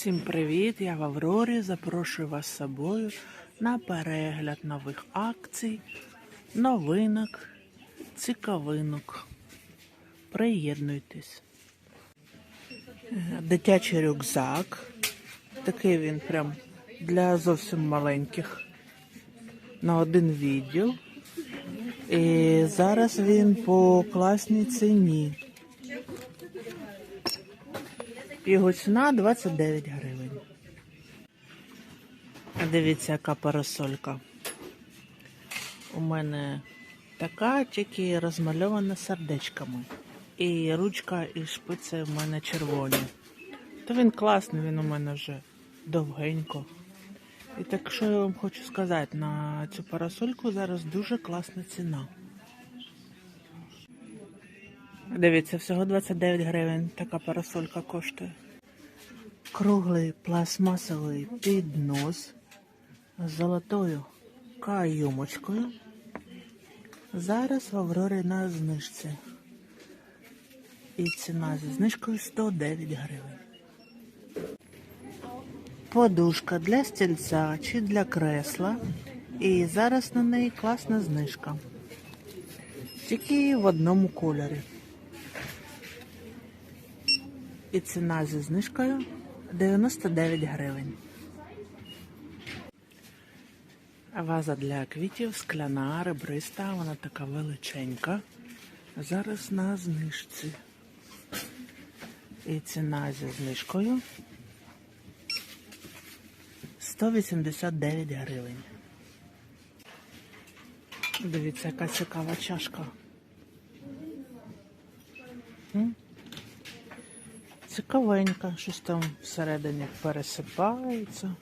Всім привіт! Я в Аврорі. Запрошую вас з собою на перегляд нових акцій, новинок, цікавинок. Приєднуйтесь. Дитячий рюкзак. Такий він прям для зовсім маленьких. На один відділ. І зараз він по класній ціні. Його ціна 29 гривень. Дивіться, яка парасолька. У мене така, тільки розмальована сердечками. І ручка і шпици в мене червоні. То він класний, він у мене вже довгенько. І так що я вам хочу сказати, на цю парасольку зараз дуже класна ціна. Дивіться, всього 29 гривень така парасолька коштує. Круглий пластмасовий піднос з золотою кайомочкою. Зараз в Аврорі на знижці. І ціна зі знижкою 109 гривень. Подушка для стільця чи для кресла. І зараз на неї класна знижка. Тільки в одному кольорі. І ціна зі знижкою 99 гривень. Ваза для квітів скляна, ребриста, вона така величенька. Зараз на знижці. І ціна зі знижкою 189 гривень. Дивіться, яка цікава чашка. М? Цікавенька, щось там всередині пересипається.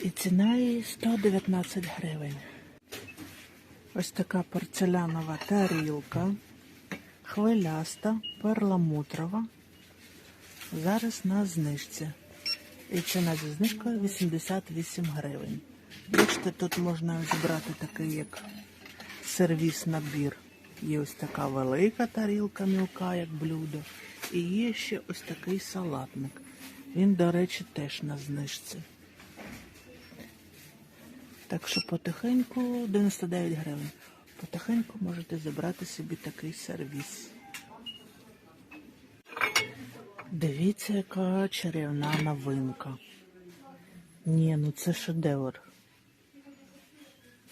І ціна її 119 гривень. Ось така порцелянова тарілка, хвиляста, перламутрова. Зараз на знижці. І ціна зі знижкою 88 гривень. Бачите, тут можна зібрати такий як сервіс набір. Є ось така велика тарілка мілка, як блюдо. І є ще ось такий салатник. Він, до речі, теж на знижці. Так що потихеньку 99 гривень. Потихеньку можете забрати собі такий сервіс. Дивіться, яка чарівна новинка. Ні, ну це шедевр.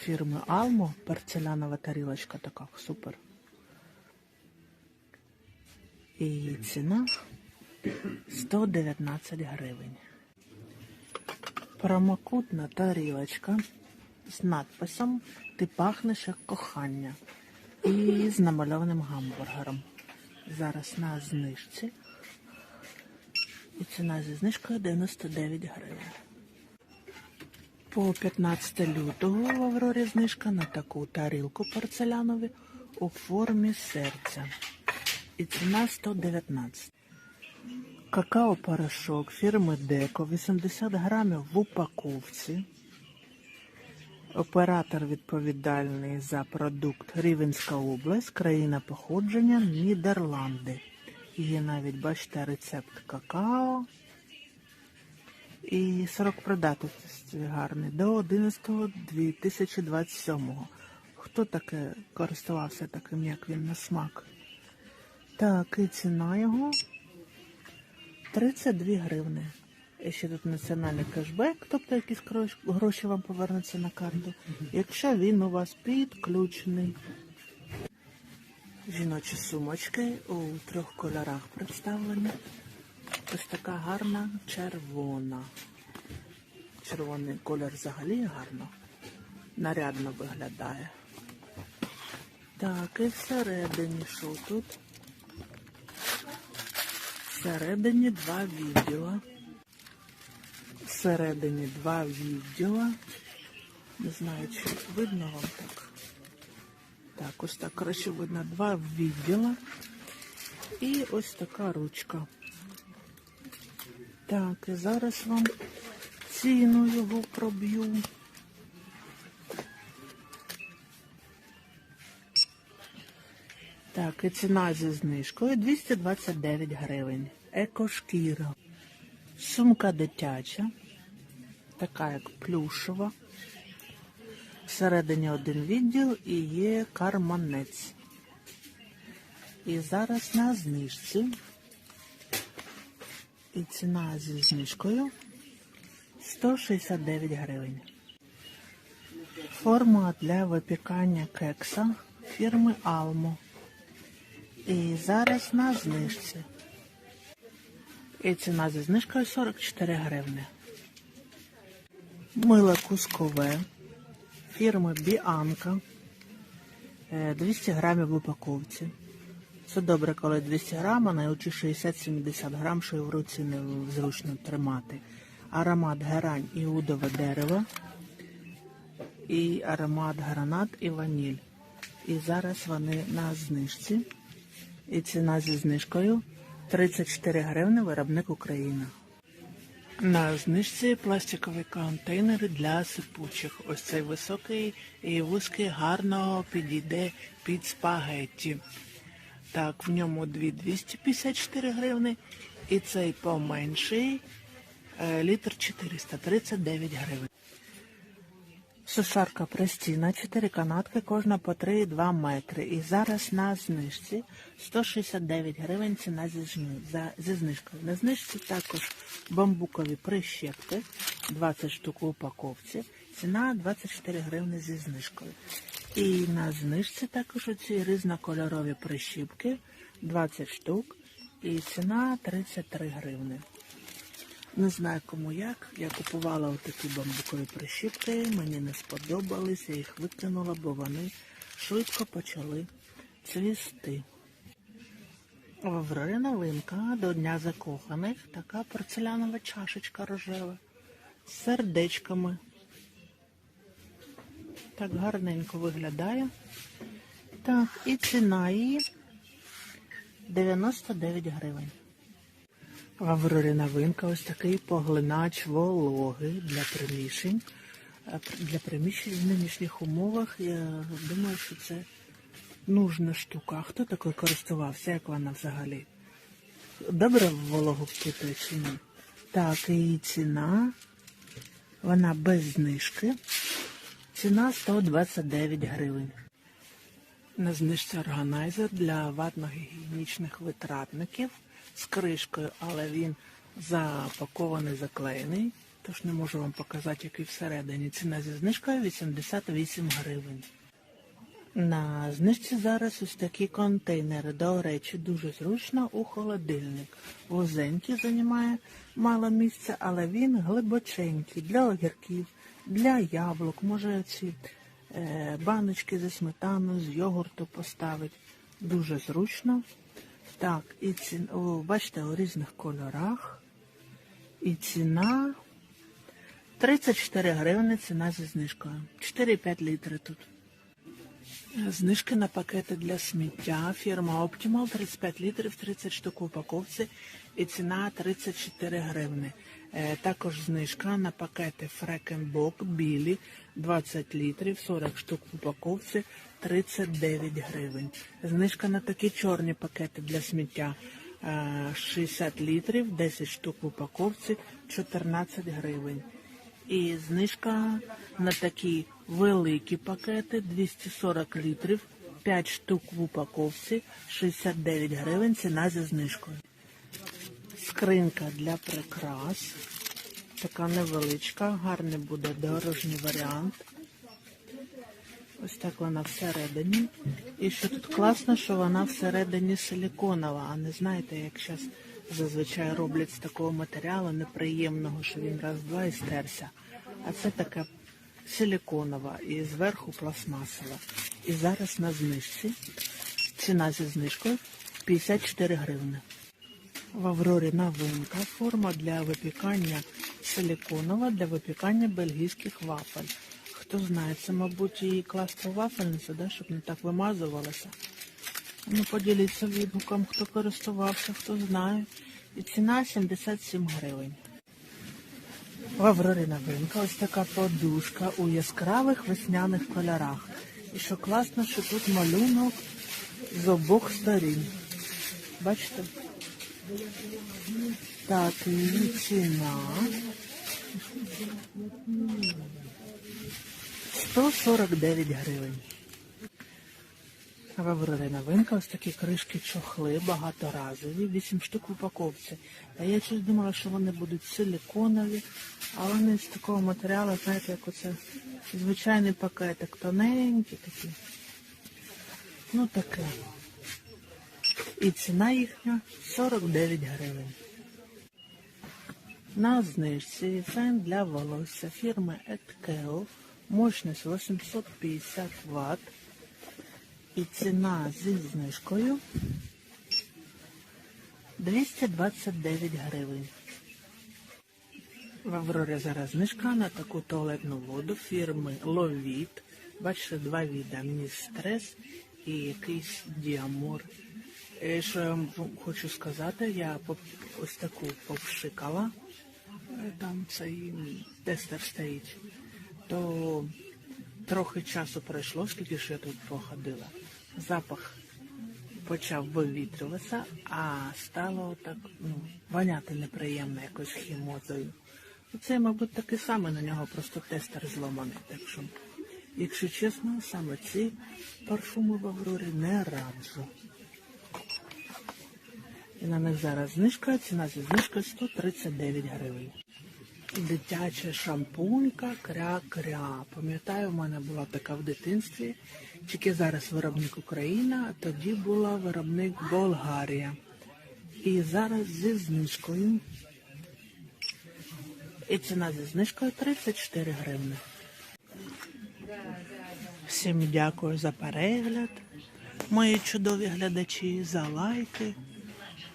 Фірми Almo порцелянова тарілочка така супер. І ціна 119 гривень. Промокутна тарілочка з надписом Ти пахнеш як кохання і з намальованим гамбургером. Зараз на знижці. І ціна зі знижкою 99 гривень. По 15 лютого в Аврорі знижка на таку тарілку порцелянову у формі серця. І ціна 119. Какао-порошок фірми Деко 80 грамів в упаковці. Оператор відповідальний за продукт Рівенська область, країна походження Нідерланди. Є навіть, бачите, рецепт какао. І срок придатності гарний до 11.2027. Хто таке користувався таким, як він на смак? Так, і ціна його 32 гривни. І ще тут національний кешбек, тобто якісь гроші вам повернуться на карту, якщо він у вас підключений. Жіночі сумочки у трьох кольорах представлені. Ось така гарна червона. Червоний колір взагалі гарно, нарядно виглядає. Так, і всередині що тут? Всередині два відділа. Всередині два відділа. Не знаю, чи видно вам так. Так, ось так, коротше, видно два відділа. І ось така ручка. Так, і зараз вам ціну його проб'ю. Так, і ціна зі знижкою 229 гривень. Екошкіра. Сумка дитяча, така як плюшева. Всередині один відділ і є карманець. І зараз на знижці. І ціна зі знижкою 169 гривень. Форма для випікання кекса фірми Almo. І зараз на знижці. І ціна зі знижкою 44 гривни. Мило кускове фірми Біанка. Е, 200 грамів в упаковці. Це добре, коли 200 грам, а найучі 60-70 грам, що в руці не зручно тримати. Аромат герань і удове дерево. І аромат гранат і ваніль. І зараз вони на знижці. І ціна зі знижкою 34 гривни виробник Україна. На знижці пластикові контейнери для сипучих. Ось цей високий і вузький гарно підійде під спагетті. Так, в ньому дві 254 гривни. І цей поменший е, літр 439 гривень. Сушарка Престіна, 4 канатки, кожна по 3,2 метри. І зараз на знижці 169 гривень ціна зі, за, зі знижкою. На знижці також бамбукові прищепки, 20 штук у упаковці. Ціна 24 гривни зі знижкою. І на знижці також оці різнокольорові прищіпки, 20 штук. І ціна 33 гривни. Не знаю кому як. Я купувала отакі бамбукові прищіпки, мені не сподобались, я їх викинула, бо вони швидко почали цвісти. В новинка до Дня закоханих. Така порцелянова чашечка рожева з сердечками. Так гарненько виглядає. Так, і ціна її 99 гривень. В Аврорі новинка ось такий поглинач вологи для приміщень. Для приміщень в нинішніх умовах я думаю, що це нужна штука. Хто такою користувався, як вона взагалі? Добре вологу впитує чи ні? Так, і ціна. Вона без знижки. Ціна 129 гривень. На знижці органайзер для ватно-гігієнічних витратників з кришкою, але він запакований, заклеєний. Тож не можу вам показати, який всередині. Ціна зі знижкою 88 гривень. На знижці зараз ось такі контейнери. До речі, дуже зручно у холодильник. Вузенький займає мало місця, але він глибоченький для огірків, для яблук. Може ці е, баночки зі сметаною, з йогурту поставити. Дуже зручно. Так, і ці, о, бачите, у різних кольорах. І ціна 34 гривни, ціна зі знижкою. 4,5 літри тут. Знижки на пакети для сміття. Фірма Optimal 35 літрів, 30 штук в упаковці і ціна 34 гривни. Е, також знижка на пакети Фрекенбок білі 20 літрів, 40 штук в упаковці 39 гривень. Знижка на такі чорні пакети для сміття е, 60 літрів, 10 штук в упаковці 14 гривень. І знижка на такі великі пакети 240 літрів, 5 штук в упаковці, 69 гривень, ціна зі знижкою. Скринка для прикрас. Така невеличка, гарний буде дорожній варіант. Ось так вона всередині. І що тут класно, що вона всередині силіконова, а не знаєте, як зараз зазвичай роблять з такого матеріалу неприємного, що він раз-два і стерся. А це така силіконова і зверху пластмасова. І зараз на знижці. Ціна зі знижкою 54 гривни. В Аврорі новинка форма для випікання силіконова для випікання бельгійських вафель. Хто знає, це, мабуть, і класти у вафельницю, да, щоб не так вимазувалося. Ну, поділіться відгуком, хто користувався, хто знає. І ціна 77 гривень. В Аврорі ось така подушка у яскравих весняних кольорах. І що класно, що тут малюнок з обох сторін. Бачите? Так, і ціна. 149 гривень. В Аврорі новинка, ось такі кришки чохли, багаторазові, 8 штук в упаковці. А я щось думала, що вони будуть силіконові, а вони з такого матеріалу, знаєте, як оце звичайний пакетик, тоненький такий. Ну таке. І ціна їхня 49 гривень. На знижці фен для волосся фірми Etkeo, мощність 850 Вт. І ціна зі знижкою 229 гривень. В Аврорі зараз знижка на таку туалетну воду фірми Ловіт. Бачите, два віда Містрес і якийсь діамур. І що я вам хочу сказати, я ось таку попшикала. Е, Там цей тестер стоїть. То трохи часу пройшло, скільки ж я тут походила. Запах почав вивітрюватися, а стало так ну, воняти неприємно якось хімозою. Це, мабуть, таке саме на нього, просто тестер зломаний. Так що, якщо чесно, саме ці парфуми в Аврорі не раджу. І на них зараз знижка, ціна зі знижкою 139 гривень. Дитяча шампунька кря-кря. Пам'ятаю, в мене була така в дитинстві. Тільки зараз виробник Україна, а тоді була виробник Болгарія. І зараз зі знижкою. І ціна зі знижкою 34 гривни. Всім дякую за перегляд, мої чудові глядачі, за лайки,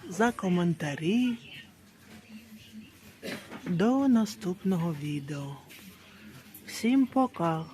за коментарі. До наступного відео. Всім пока!